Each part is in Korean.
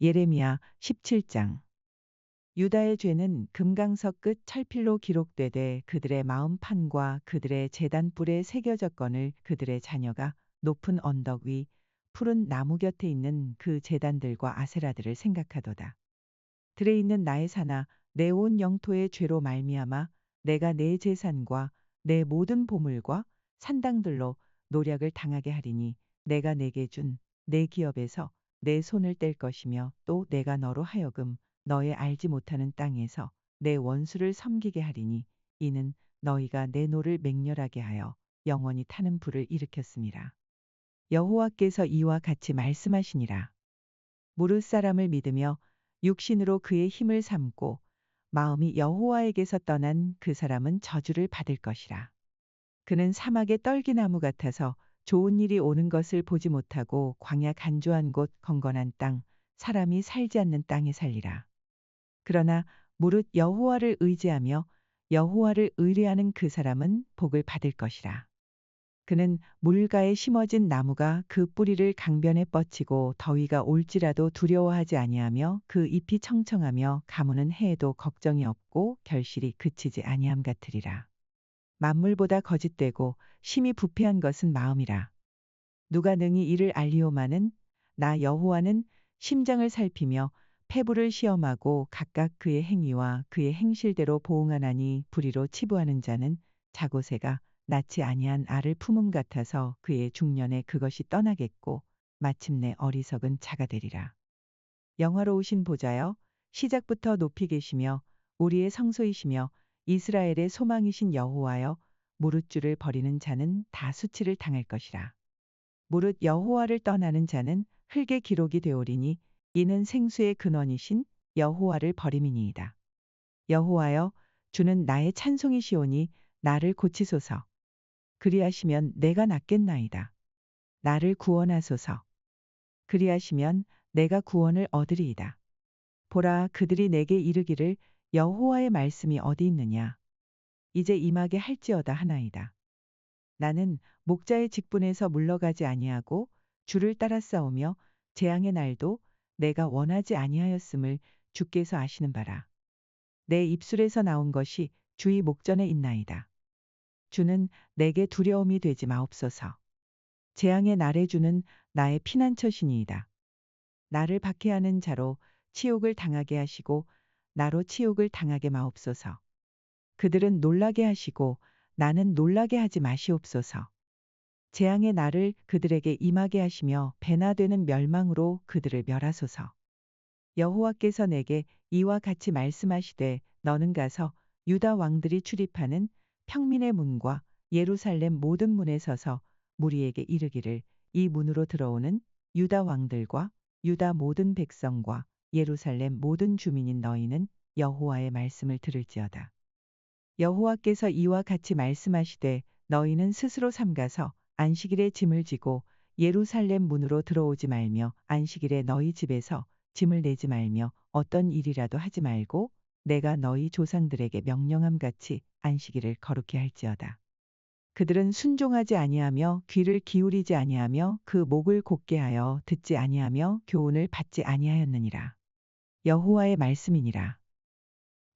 예레미야 17장 유다의 죄는 금강석 끝 철필로 기록되되 그들의 마음판과 그들의 재단 뿔에 새겨졌거늘 그들의 자녀가 높은 언덕 위 푸른 나무 곁에 있는 그 재단들과 아세라들을 생각하도다. 들에 있는 나의 산아 내온 영토의 죄로 말미암아 내가 내 재산과 내 모든 보물과 산당들로 노력을 당하게 하리니 내가 내게 준 내 기업에서 내 손을 뗄 것이며 또 내가 너로 하여금 너의 알지 못하는 땅에서 내 원수를 섬기게 하리니 이는 너희가 내 노를 맹렬하게 하여 영원히 타는 불을 일으켰음이라. 여호와께서 이와 같이 말씀하시니라. 무릇 사람을 믿으며 육신으로 그의 힘을 삼고 마음이 여호와에게서 떠난 그 사람은 저주를 받을 것이라. 그는 사막의 떨기나무 같아서 좋은 일이 오는 것을 보지 못하고 광야 간조한 곳 건건한 땅 사람이 살지 않는 땅에 살리라. 그러나 무릇 여호와를 의지하며 여호와를 의뢰하는 그 사람은 복을 받을 것이라. 그는 물가에 심어진 나무가 그 뿌리를 강변에 뻗치고 더위가 올지라도 두려워하지 아니하며 그 잎이 청청하며 가무는 해에도 걱정이 없고 결실이 그치지 아니함 같으리라. 만물보다 거짓되고 심히 부패한 것은 마음이라. 누가 능히 이를 알리오마는 나 여호와는 심장을 살피며 폐부를 시험하고 각각 그의 행위와 그의 행실대로 보응하나니 불의로 치부하는 자는 자고새가 낳지 아니한 알을 품음 같아서 그의 중년에 그것이 떠나겠고 마침내 어리석은 자가 되리라. 영화로우신 보좌여 시작부터 높이 계시며 우리의 성소이시며 이스라엘의 소망이신 여호와여 무릇줄을 버리는 자는 다 수치를 당할 것이라. 무릇 여호와를 떠나는 자는 흙의 기록이 되오리니 이는 생수의 근원이신 여호와를 버림이니이다. 여호와여 주는 나의 찬송이시오니 나를 고치소서. 그리하시면 내가 낫겠나이다. 나를 구원하소서. 그리하시면 내가 구원을 얻으리이다. 보라 그들이 내게 이르기를 여호와의 말씀이 어디 있느냐. 이제 임하게 할지어다 하나이다. 나는 목자의 직분에서 물러가지 아니하고 주를 따라 싸우며 재앙의 날도 내가 원하지 아니하였음을 주께서 아시는 바라. 내 입술에서 나온 것이 주의 목전에 있나이다. 주는 내게 두려움이 되지 마옵소서. 재앙의 날에 주는 나의 피난처시니이다. 나를 박해하는 자로 치욕을 당하게 하시고 나로 치욕을 당하게 마옵소서. 그들은 놀라게 하시고 나는 놀라게 하지 마시옵소서. 재앙의 날을 그들에게 임하게 하시며 배나 되는 멸망으로 그들을 멸하소서. 여호와께서 내게 이와 같이 말씀하시되 너는 가서 유다 왕들이 출입하는 평민의 문과 예루살렘 모든 문에 서서 무리에게 이르기를 이 문으로 들어오는 유다 왕들과 유다 모든 백성과 예루살렘 모든 주민인 너희는 여호와의 말씀을 들을지어다. 여호와께서 이와 같이 말씀하시되 너희는 스스로 삼가서 안식일에 짐을 지고 예루살렘 문으로 들어오지 말며 안식일에 너희 집에서 짐을 내지 말며 어떤 일이라도 하지 말고 내가 너희 조상들에게 명령함 같이 안식일을 거룩히 할지어다. 그들은 순종하지 아니하며 귀를 기울이지 아니하며 그 목을 곧게 하여 듣지 아니하며 교훈을 받지 아니하였느니라. 여호와의 말씀이니라.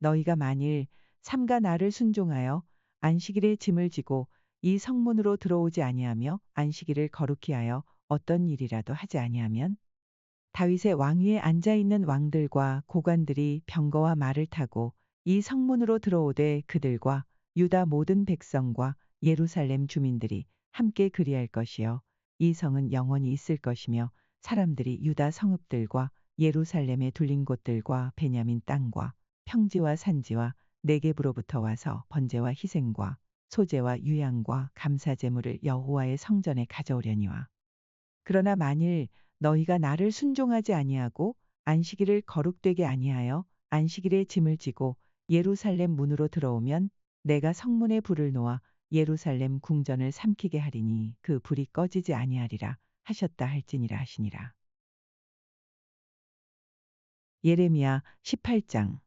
너희가 만일 삼가 나를 순종하여 안식일에 짐을 지고 이 성문으로 들어오지 아니하며 안식일을 거룩히 하여 어떤 일이라도 하지 아니하면 다윗의 왕위에 앉아 있는 왕들과 고관들이 병거와 말을 타고 이 성문으로 들어오되 그들과 유다 모든 백성과 예루살렘 주민들이 함께 그리할 것이요. 이 성은 영원히 있을 것이며 사람들이 유다 성읍들과 예루살렘에 둘린 곳들과 베냐민 땅과 평지와 산지와 내게부로부터 와서 번제와 희생과 소제와 유양과 감사 제물을 여호와의 성전에 가져오려니와. 그러나 만일 너희가 나를 순종하지 아니하고 안식일을 거룩되게 아니하여 안식일에 짐을 지고 예루살렘 문으로 들어오면 내가 성문에 불을 놓아 예루살렘 궁전을 삼키게 하리니 그 불이 꺼지지 아니하리라 하셨다 할지니라 하시니라. 예레미야 18장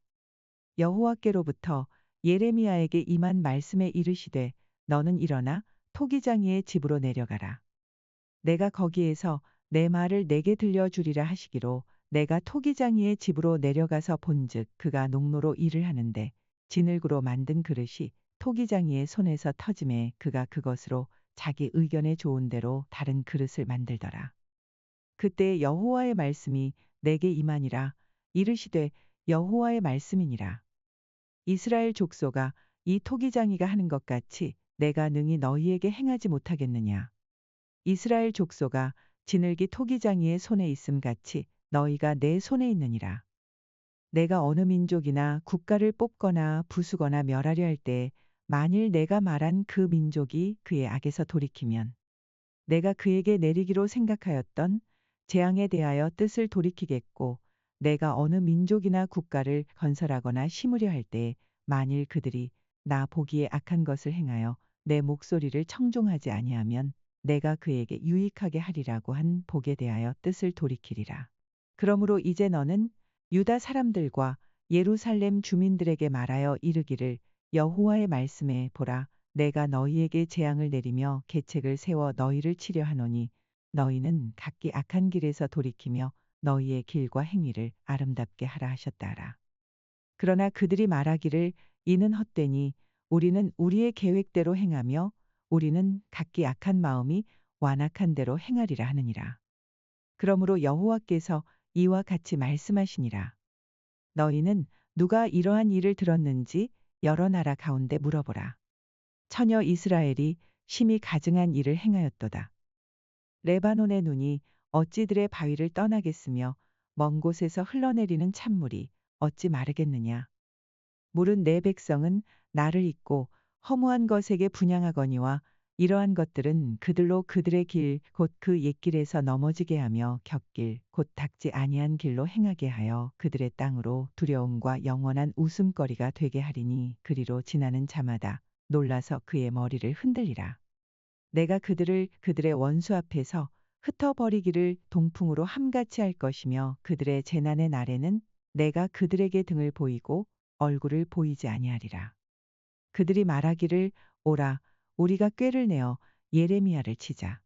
여호와께로부터 예레미야에게 임한 말씀에 이르시되 너는 일어나 토기장이의 집으로 내려가라. 내가 거기에서 내 말을 내게 들려주리라 하시기로 내가 토기장이의 집으로 내려가서 본즉 그가 농로로 일을 하는데 진흙으로 만든 그릇이 토기장이의 손에서 터짐에 그가 그것으로 자기 의견에 좋은 대로 다른 그릇을 만들더라. 그때 여호와의 말씀이 내게 임하니라 이르시되 여호와의 말씀이니라. 이스라엘 족소가 이 토기장이가 하는 것 같이 내가 능히 너희에게 행하지 못하겠느냐. 이스라엘 족소가 진흙이 토기장이의 손에 있음 같이 너희가 내 손에 있느니라. 내가 어느 민족이나 국가를 뽑거나 부수거나 멸하려 할 때 만일 내가 말한 그 민족이 그의 악에서 돌이키면 내가 그에게 내리기로 생각하였던 재앙에 대하여 뜻을 돌이키겠고 내가 어느 민족이나 국가를 건설하거나 심으려 할 때 만일 그들이 나 보기에 악한 것을 행하여 내 목소리를 청종하지 아니하면 내가 그에게 유익하게 하리라고 한 복에 대하여 뜻을 돌이키리라. 그러므로 이제 너는 유다 사람들과 예루살렘 주민들에게 말하여 이르기를 여호와의 말씀에 보라 내가 너희에게 재앙을 내리며 계책을 세워 너희를 치려 하노니 너희는 각기 악한 길에서 돌이키며 너희의 길과 행위를 아름답게 하라 하셨다라. 그러나 그들이 말하기를 이는 헛되니 우리는 우리의 계획대로 행하며 우리는 각기 악한 마음이 완악한 대로 행하리라 하느니라. 그러므로 여호와께서 이와 같이 말씀하시니라. 너희는 누가 이러한 일을 들었는지 여러 나라 가운데 물어보라. 처녀 이스라엘이 심히 가증한 일을 행하였도다. 레바논의 눈이 어찌들의 바위를 떠나겠으며 먼 곳에서 흘러내리는 찬물이 어찌 마르겠느냐. 물은 내 백성은 나를 잊고 허무한 것에게 분양하거니와 이러한 것들은 그들로 그들의 길 곧 그 옛길에서 넘어지게 하며 곁길 곧 닥지 아니한 길로 행하게 하여 그들의 땅으로 두려움과 영원한 웃음거리가 되게 하리니 그리로 지나는 자마다 놀라서 그의 머리를 흔들리라. 내가 그들을 그들의 원수 앞에서 흩어버리기를 동풍으로 함같이 할 것이며 그들의 재난의 날에는 내가 그들에게 등을 보이고 얼굴을 보이지 아니하리라. 그들이 말하기를 오라 우리가 꾀를 내어 예레미야를 치자.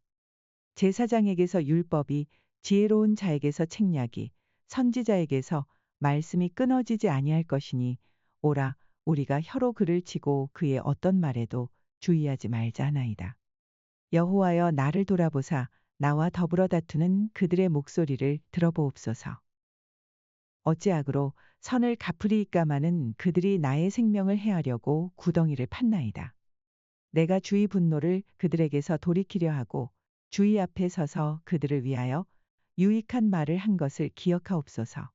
제사장에게서 율법이 지혜로운 자에게서 책략이 선지자에게서 말씀이 끊어지지 아니할 것이니 오라 우리가 혀로 그를 치고 그의 어떤 말에도 주의하지 말자 하나이다. 여호와여 나를 돌아보사 나와 더불어 다투는 그들의 목소리를 들어보옵소서. 어찌 악으로 선을 갚으리이까마는 그들이 나의 생명을 해하려고 구덩이를 팠나이다. 내가 주의 분노를 그들에게서 돌이키려 하고 주의 앞에 서서 그들을 위하여 유익한 말을 한 것을 기억하옵소서.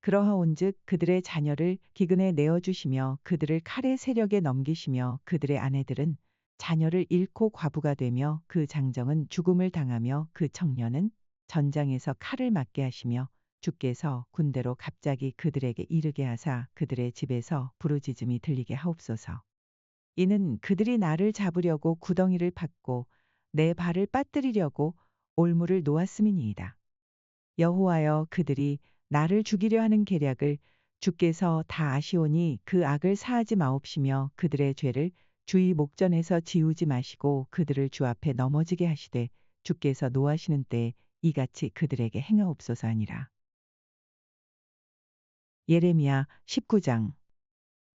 그러하온즉 그들의 자녀를 기근에 내어 주시며 그들을 칼의 세력에 넘기시며 그들의 아내들은 자녀를 잃고 과부가 되며 그 장정은 죽음을 당하며 그 청년은 전장에서 칼을 맞게 하시며 주께서 군대로 갑자기 그들에게 이르게 하사 그들의 집에서 부르짖음이 들리게 하옵소서. 이는 그들이 나를 잡으려고 구덩이를 팠고 내 발을 빠뜨리려고 올무를 놓았음이니이다. 여호와여 그들이 나를 죽이려 하는 계략을 주께서 다 아시오니 그 악을 사하지 마옵시며 그들의 죄를 주의 목전에서 지우지 마시고 그들을 주 앞에 넘어지게 하시되 주께서 노하시는 때에 이같이 그들에게 행하옵소서 아니라. 예레미야 19장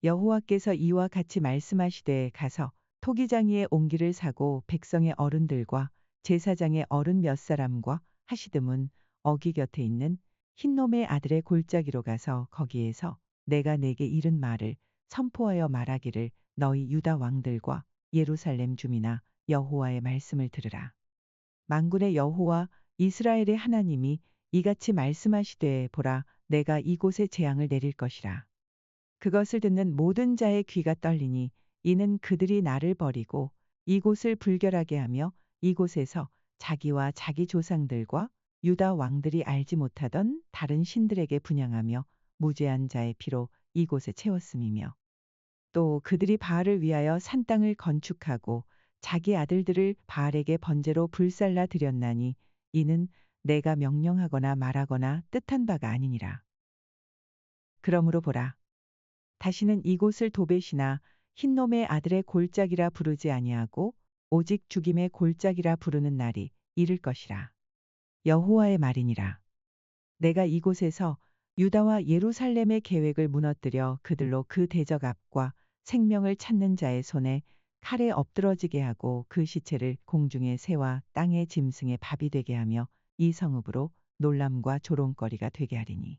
여호와께서 이와 같이 말씀하시되 가서 토기장이의 옹기를 사고 백성의 어른들과 제사장의 어른 몇 사람과 하시듬은 어기 곁에 있는 흰놈의 아들의 골짜기로 가서 거기에서 내가 내게 이른 말을 선포하여 말하기를 너희 유다 왕들과 예루살렘 주민아 여호와의 말씀을 들으라. 만군의 여호와 이스라엘의 하나님이 이같이 말씀하시되 보라 내가 이곳에 재앙을 내릴 것이라. 그것을 듣는 모든 자의 귀가 떨리니 이는 그들이 나를 버리고 이곳을 불결하게 하며 이곳에서 자기와 자기 조상들과 유다 왕들이 알지 못하던 다른 신들에게 분양하며 무죄한 자의 피로 이곳에 채웠음이며 또 그들이 바알을 위하여 산 땅을 건축하고 자기 아들들을 바알에게 번제로 불살라 드렸나니 이는 내가 명령하거나 말하거나 뜻한 바가 아니니라. 그러므로 보라. 다시는 이곳을 도벳이나 흰놈의 아들의 골짜기라 부르지 아니하고 오직 죽임의 골짜기라 부르는 날이 이를 것이라. 여호와의 말이니라. 내가 이곳에서 유다와 예루살렘의 계획을 무너뜨려 그들로 그 대적 앞과 생명을 찾는 자의 손에 칼에 엎드러지게 하고 그 시체를 공중의 새와 땅의 짐승의 밥이 되게 하며 이 성읍으로 놀람과 조롱거리가 되게 하리니.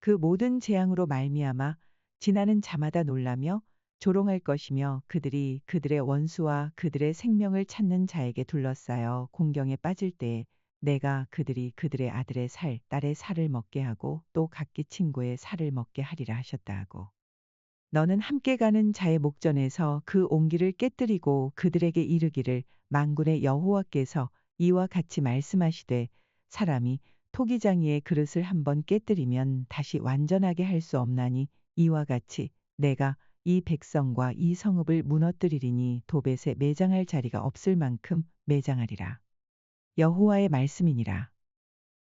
그 모든 재앙으로 말미암아 지나는 자마다 놀라며 조롱할 것이며 그들이 그들의 원수와 그들의 생명을 찾는 자에게 둘러싸여 공경에 빠질 때에 내가 그들이 그들의 아들의 살, 딸의 살을 먹게 하고 또 각기 친구의 살을 먹게 하리라 하셨다 하고. 너는 함께 가는 자의 목전에서 그 옹기를 깨뜨리고 그들에게 이르기를 만군의 여호와께서 이와 같이 말씀하시되 사람이 토기장이의 그릇을 한번 깨뜨리면 다시 완전하게 할 수 없나니 이와 같이 내가 이 백성과 이 성읍을 무너뜨리리니 도벳에 매장할 자리가 없을 만큼 매장하리라. 여호와의 말씀이니라.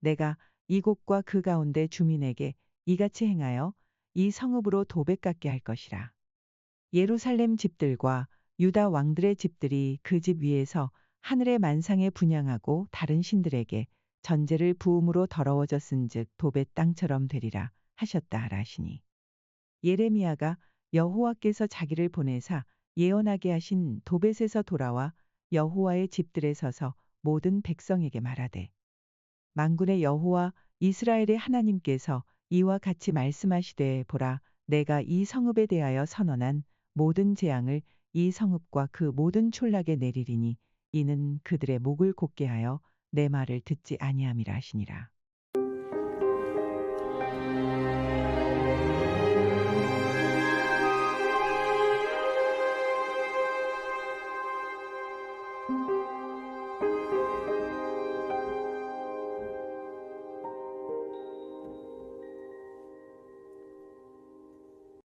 내가 이곳과 그 가운데 주민에게 이같이 행하여 이 성읍으로 도백 같게 할 것이라. 예루살렘 집들과 유다 왕들의 집들이 그 집 위에서 하늘의 만상에 분양하고 다른 신들에게 전제를 부음으로 더러워졌은즉 도벳 땅처럼 되리라 하셨다 하라시니. 예레미야가 여호와께서 자기를 보내사 예언하게 하신 도벳에서 돌아와 여호와의 집들에 서서 모든 백성에게 말하되 만군의 여호와 이스라엘의 하나님께서 이와 같이 말씀하시되 보라 내가 이 성읍에 대하여 선언한 모든 재앙을 이 성읍과 그 모든 촌락에 내리리니 이는 그들의 목을 곧게 하여 내 말을 듣지 아니함이라 하시니라.